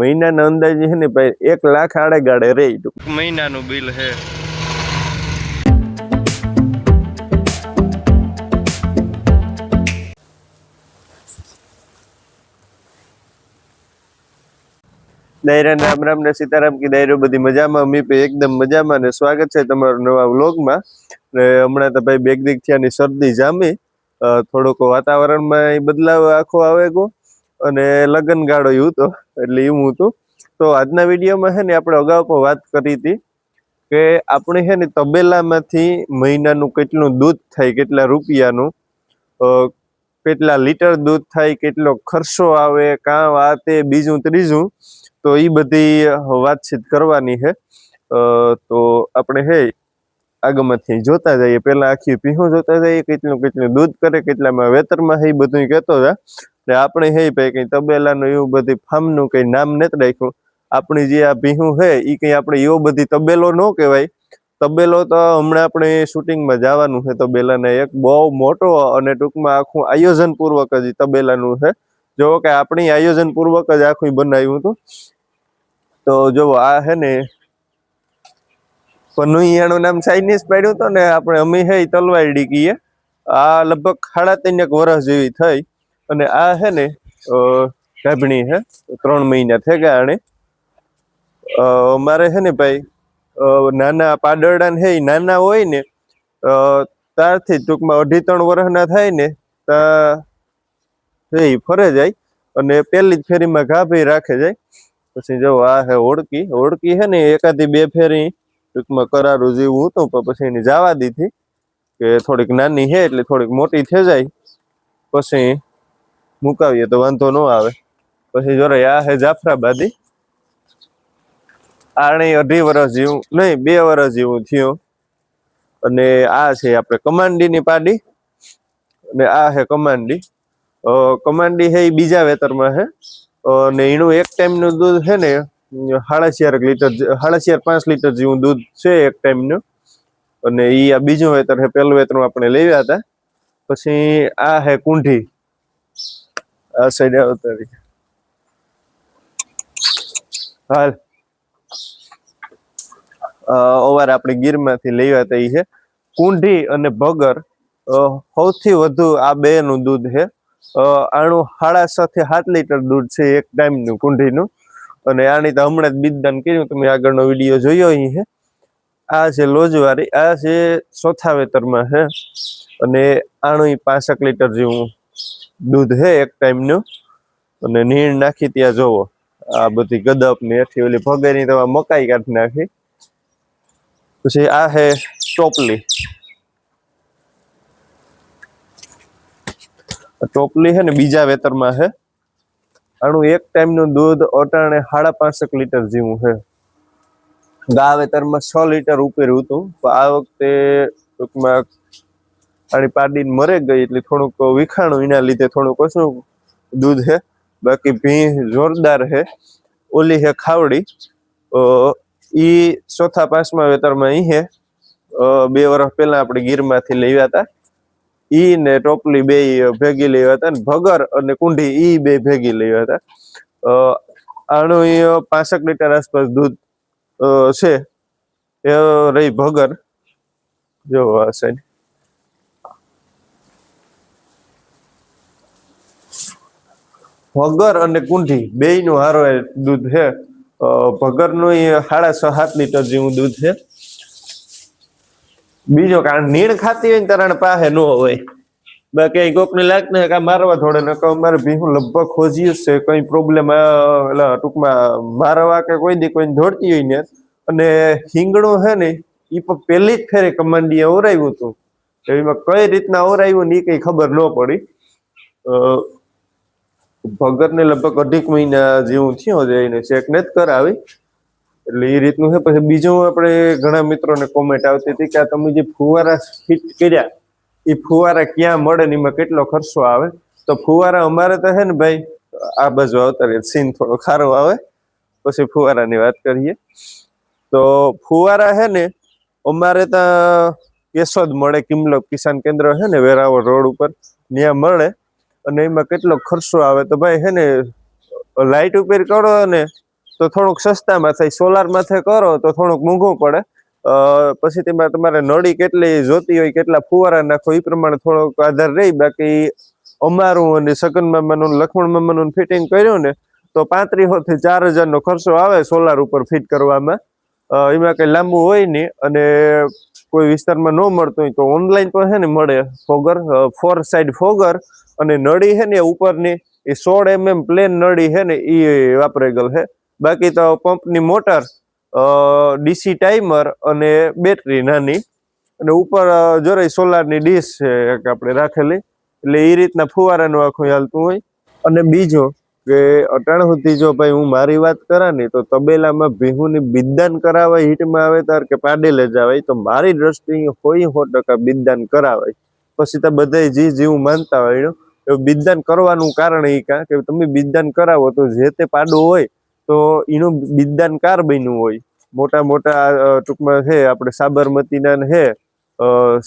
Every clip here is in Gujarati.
મહિનાના અંદાજે છે ને ભાઈ એક લાખ આડે ગાડે રે મહિનાનું બિલ હે દાયરા રામ રામ ને સીતારામ કી દાયરો બધી મજામાં? અમી પે એકદમ મજામાં ને સ્વાગત છે તમારું નવા વ્લોગમાં. ને હમણાં તો ભાઈ બેગ દીક થયાની શરદી જામી. થોડોક વાતાવરણમાં બદલાવ આખો આવે ગયો અને લગન ગાળો એવું તો એટલે એવું હતું. તો આજના વિડીયોમાં છે ને આપણે અગાઉ પણ વાત કરી હતી કે આપણે છે ને તબેલામાંથી મહિનાનું કેટલું દૂધ થાય, કેટલા રૂપિયાનું કેટલા લીટર દૂધ થાય, કેટલો ખર્ચો આવે, કાં આ તે, બીજું, ત્રીજું, તો એ બધી વાતચીત કરવાની છે તો આપણે હે આગમાંથી જોતા જઈએ. પેલા આખી પીહું જોતા જઈએ, કેટલું કેટલું દૂધ કરે, કેટલામાં વેતરમાં એ બધું કહેતો હતા ને આપણે હે ભાઈ કઈ તબેલાનું એવું બધી ફામનું કઈ નામ નથી રાખ્યું. આપણી જે આ ભીહું હે એ કઈ આપણે એવો બધી તબેલો ન કહેવાય. તબેલો તો હમણાં આપણે શૂટિંગમાં જવાનું છે તબેલાને એક બહુ મોટો અને ટૂંકમાં આખું આયોજન પૂર્વક જ તબેલાનું છે. જો કે આપણી આયોજન પૂર્વક જ આખું બનાવ્યું હતું. તો જો આ છે ને પનુૈયાનું નામ ચાઇનીઝ પાડ્યું હતું ને, આપણે અમે હે તલવાડી કહીએ. આ લગભગ સાડા ત્રણ એક વર્ષ જેવી થઈ. અને આ છે ને ગાભણી છે ત્રણ મહિના થઈ ગયા આને મારે છે ને ભાઈ નાના પાડરડા હે નાના હોય ને ત્યારથી ટૂંકમાં અઢી ત્રણ વર્ષના થાય ને ત્યાં ફરે જાય અને પહેલી જ ફેરીમાં ગાભી રાખે જાય. પછી જો આ હે ઓળકી ઓળકી છે ને એકાદી બે ફેરી ટૂંકમાં કરારું જેવું હતું, પણ પછી એની જવા દીધી કે થોડીક નાની છે એટલે થોડીક મોટી થઈ જાય. પછી મુકાવીએ તો વાંધો ન આવે. પછી જોરે આ હે જાફરાબાદી. આણે અઢી વર્ષ જેવું, નહીં, બે વર્ષ જેવું થયું. અને આ છે આપણે કમાન્ડીની પાડી. અને આ હે કમાન્ડી. કમાન્ડી છે એ બીજા વેતરમાં છે અને એનું એક ટાઈમનું દૂધ છે ને સાડા ચાર લીટર સાડા ચાર પાંચ લીટર જેવું દૂધ છે એક ટાઈમનું. અને એ આ બીજું વેતર છે પહેલું વેતર આપણે લેવ્યા હતા. પછી આ હે કુંઢી. આ સાઈડ આવતા રહી. હાલ. અ, અવાર આપણે ગીરમાંથી લેવા એ છે. કુંઢી અને ભગર સૌથી વધુ આ બે નું દૂધ છે. આનું સાડા છ થી સાત લીટર દૂધ છે એક ટાઈમનું કુંઢીનું. અને આની તો હમણાં જ બીજદાન કર્યું તમે આગળનો વીડિયો જોયો અહીં છે. આ છે લોજવારી આ છે ચોથા વેતરમાં છે. અને આનું પાંસઠ લીટર જેવું દૂધ હે એક ટાઈમનું અને નીણ નાખી ત્યાં જોવો. આ બધી ગદપ ને એથી ઓલી ભગાઈની તમે મકાઈ કાઢી નાખી. પછી આ હે ટોપલી. ટોપલી છે ને બીજા વેતરમાં છે આનું એક ટાઈમનું દૂધ અટાણે સાડા પાંસઠ લીટર જેવું છે ગા વેતરમાં છ લીટર ઉપેર્યું હતું. આ વખતે ટૂંકમાં આની પાડીને મરે ગઈ એટલે થોડુંક વિખાણું એના લીધે થોડુંક ઓછું દૂધ છે બાકી ભી જોરદાર હે. ઓલી હે ખાવડી. ઈ ચોથા પાંચમા વેતરમાં ઈ હે. બે વર્ષ પહેલા આપણે ગીરમાંથી લેવ્યા હતા. ઈ ને ટોપલી બે ભેગી લેવા હતા ને ભગર અને કુંઢી ઈ બે ભેગી લેવા હતા. આનું પાસઠ લીટર આસપાસ દૂધ છે. એ રહી ભગર. જો આ ભગર અને કુંઢી, બેયનું હારો દૂધ છે. ભગરનું સાડા છ સાત લીટર જેવું દૂધ છે. બીજો કારણ નીણ ખાતી હોય ને તારણ પાસે ન હોય. બાકી કોકને લાગતું ને કે આ મારવા થોડે, ને મારે ભીહું લગભગ ખોજી છે. કઈ પ્રોબ્લેમ એટલે ટૂંકમાં મારવા કે કોઈ દી કોઈને ધોડતી હોય ને, અને હિંગણું છે ને એ પણ પહેલી જ ફેરે કમાન્ડીએ ઓરાયું હતું. એમાં કઈ રીતના ઓરાયું ને એ કઈ ખબર ન પડી. ભગતને લગભગ અઢીક મહિના જેવું થયું છે એને ચેક નથી કરાવી. એટલે એ રીતનું છે. પછી બીજું આપણે ઘણા મિત્રોને કોમેન્ટ આવતી હતી કે આ તમે જે ફુવારા ફિટ કર્યા, એ ફુવારા ક્યાં મળે ને એમાં કેટલો ખર્ચો આવે? તો ફુવારા અમારે તો છે ને ભાઈ, આ બાજુ આવતા રહે. સીન થોડો ખારો આવે. પછી ફુવારાની વાત કરીએ. તો ફુવારા છે ને, અમારે ત્યાં કેશોદ મળે કિમલો કિસાન કેન્દ્ર છે ને, વેરાવળ રોડ ઉપર. ત્યાં મળે. અને એમાં કેટલો ખર્ચો આવે તો ભાઈ હે ને લાઇટ ઉપર કરો ને તો થોડુંક સસ્તામાં થાય સોલાર માથે કરો તો થોડુંક મોંઘું પડે. પછી તેમાં તમારે નળી કેટલી જોતી હોય, કેટલા ફુવારા નાખો એ પ્રમાણે થોડોક આધાર રહી. બાકી અમારું અને સગન મામાનું લખમણ મામાનું ફિટિંગ કર્યું ને, તો પાંત્રીસો થી ચાર હજારનો ખર્ચો આવે સોલાર ઉપર ફિટ કરવામાં. એમાં કઈ લાંબુ હોય નહીં. અને કોઈ વિસ્તારમાં ન મળતું હોય તો ઓનલાઈન પણ છે ને મળે. ફોગર ફોર સાઈડ ફોગર અને નળી છે ને ઉપરની એ સોળ એમએમ પ્લેન નળી છે ને એ વાપરેગલ છે. બાકી તો પંપની મોટર ડીસી ટાઈમર અને બેટરી નાની. અને ઉપર અ, જરાય સોલારની ડીશ છે એક આપણે રાખેલી. એટલે એ રીતના ફુવારાનું આખું હાલતું હોય. અને બીજો કે અટાણ સુધી જો ભાઈ હું મારી વાત કરા ને તો તબેલામાં ભીહુની બિદદાન કરાવાય હિટમાં આવે તાર કે પાડેલે જાવાય. તો મારી દ્રષ્ટિએ હોય સો ટકા બિદદાન કરાવાય. પછી તો બધાય જી જેવું માનતા હોય એવું બિદદાન કરવાનું કારણ એ કાં કે તમે બિદદાન કરાવો તો જે તે પાડો હોય તો એનું બિદદાન કાર બન્યું હોય. મોટા મોટા ટૂંકમાં છે આપણે સાબરમતીના છે અ,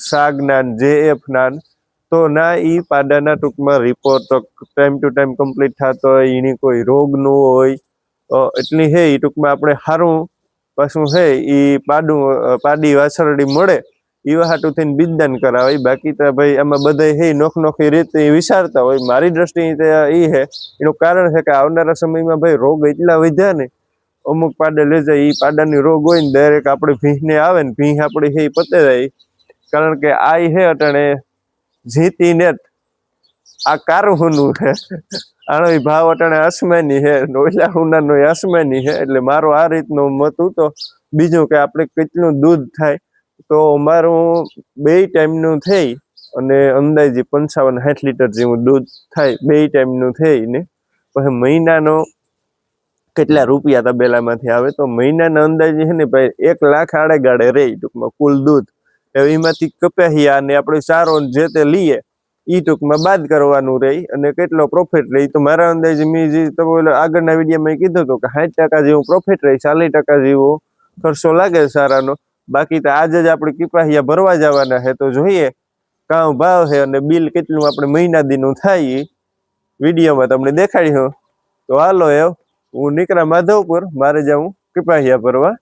સાગના ને જેએફ ના ને. તો ના એ પાડાના ટૂંકમાં report time to time complete થતો હોય, એની કોઈ રોગ ન હોય. એટલી હે, ઈ ટૂંકમાં આપણે સારું પાછું હે એ પાડું પાડી વાછરડી મળે એવા હાટું થઈને બીજદાન કરાવે. બાકી તો ભાઈ આમાં બધા હે, નોખ નોખી રીતે વિચારતા હોય. મારી દ્રષ્ટિએ એ હે. એનું કારણ છે કે આવનારા સમયમાં ભાઈ રોગ એટલા વધ્યા ને, અમુક પાડે લઈ જાય એ પાડાની રોગ હોય ને, દરેક આપણે ભીંહને આવે ને, ભીંહ આપણી હે એ પતે જાય. કારણ કે આ હે અટાણે જીતી ને આ કારહુનું છે આનો ભાવ અટાણે આસમાની છે નોયલા હુનાનો અસમાની હે, એટલે મારો આ રીતનો મત હતો બીજું કે આપણે કેટલું દૂધ થાય, તો મારું બે ટાઈમનું થઈ અને અંદાજે પંચાવન સાઠ લીટર જેવું દૂધ થાય, બે ટાઈમનું થઈ ને. પછી મહિનાનો કેટલા રૂપિયા તબેલામાંથી આવે, તો મહિનાના અંદાજે છે ને ભાઈ, એક લાખ આડે ગાડે રહે ટૂંકમાં કુલ દૂધ. એમાંથી કપાહિયા ને આપણે ચારો જે તે લઈએ એ ટૂંકમાં બાદ કરવાનું રહી અને કેટલો પ્રોફિટ રહી તો મારા અંદાજે મેં જે તમે આગળના વિડીયોમાં કીધું હતું કે સાઠ ટકા જેવું પ્રોફિટ રહી ચાલીસ ટકા જેવો ખર્ચો લાગે સારાનો. બાકી તો આજે જ આપણે કિપાહિયા ભરવા જવાના છે, તો જોઈએ કાં ભાવ છે અને બિલ કેટલું આપણે મહિના દીનું થાય એ વિડીયોમાં તમને દેખાડ્યું તો હાલો એવ, હું નીકળા માધવપુર, મારે જાઉં કિપાહિયા ભરવા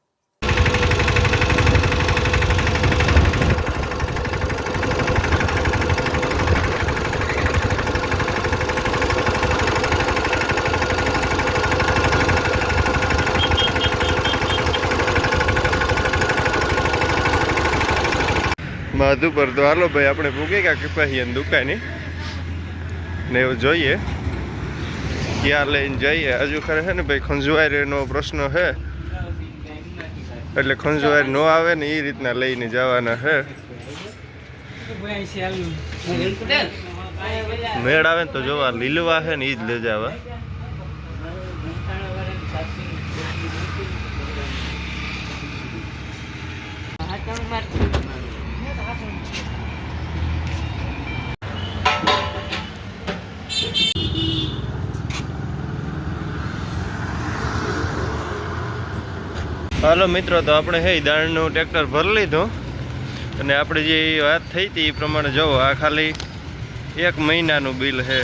માધુપર તો હાલો ભાઈ, આપણે ભૂગે ગયા કિપાહિયાની દુકાને? ને એવું જોઈએ. ક્યાં લઈને જઈએ? હજુ ખરે છે ને ભાઈ, ખંજવારીનો પ્રશ્ન છે. એટલે ખંજવારી નો આવે ને એ રીતના લઈને જવાના છે. મેળ આવે ને તો જોવા લીલવા છે ને એ જ લઈ જવા. હાલો મિત્રો, તો આપણે હે દાણનું ટ્રેક્ટર ભરી લીધું. અને આપણે જે વાત થઈ હતી એ પ્રમાણે જુઓ આ ખાલી એક મહિનાનું બિલ છે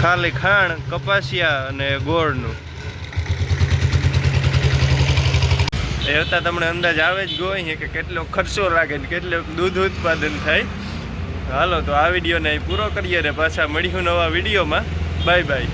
ખાલી ખાણ, કપાસિયા અને ગોળનું. એ હતા તમને અંદાજ આવે જ ગોઈ કે કેટલો ખર્ચો લાગે ને કેટલું દૂધ ઉત્પાદન થાય. હાલો, તો આ વિડીયોને પૂરો કરીએ ને પાછા મળ્યું નવા વિડીયોમાં. Bye bye.